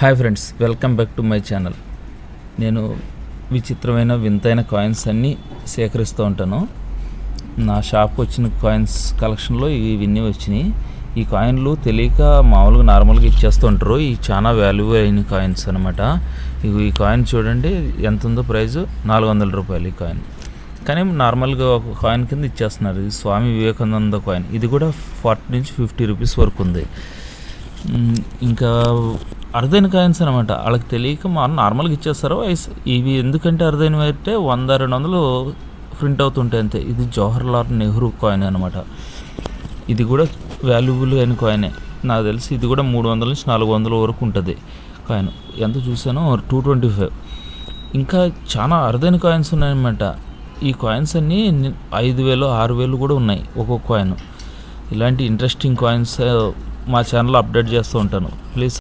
Hi friends welcome back to my channel. నేను విచిత్రమైన వింతైన కాయిన్స్ అన్నీ సేకరిస్తూ ఉంటాను. నా షాప్కి వచ్చిన కాయిన్స్ కలెక్షన్లో ఇవన్నీ వచ్చినాయి. ఈ కాయిన్లు తెలియక మామూలుగా నార్మల్గా ఇచ్చేస్తూ ఉంటారు. ఈ చాలా వాల్యూ అయిన కాయిన్స్ అనమాట ఇవి ఈ కాయిన్ చూడండి ఎంత ఉందో ప్రైస్ నాలుగు వందల రూపాయలు ఈ కాయిన్ కానీ నార్మల్గా ఒక కాయిన్ కింద ఇచ్చేస్తున్నారు. ఇది స్వామి వివేకానంద కాయిన్ ఇది కూడా ఫార్టీ నుంచి ఫిఫ్టీ రూపీస్ వరకు ఉంది. ఇంకా అరుదైన కాయిన్స్ అనమాట వాళ్ళకి తెలియక మా నార్మల్గా ఇచ్చేస్తారు. ఇవి ఎందుకంటే అరుదైనవి అయితే వంద రెండు వందలు ప్రింట్ అవుతుంటాయి అంతే. ఇది జవహర్లాల్ నెహ్రూ కాయిన్ అనమాట ఇది కూడా వాల్యుబుల్ అయిన కాయినే నాకు తెలిసి ఇది కూడా మూడు వందల నుంచి నాలుగు వందల వరకు ఉంటుంది కాయిన్ ఎంత చూసానో టూ ట్వంటీ ఫైవ్ ఇంకా చాలా అరుదైన కాయిన్స్ ఉన్నాయన్నమాట. ఈ కాయిన్స్ అన్నీ ఐదు వేలు ఆరు వేలు కూడా ఉన్నాయి ఒక్కొక్క కాయిన్ ఇలాంటి ఇంట్రెస్టింగ్ కాయిన్స్ మా ఛానల్లో అప్డేట్ చేస్తూ ఉంటాను. ప్లీజ్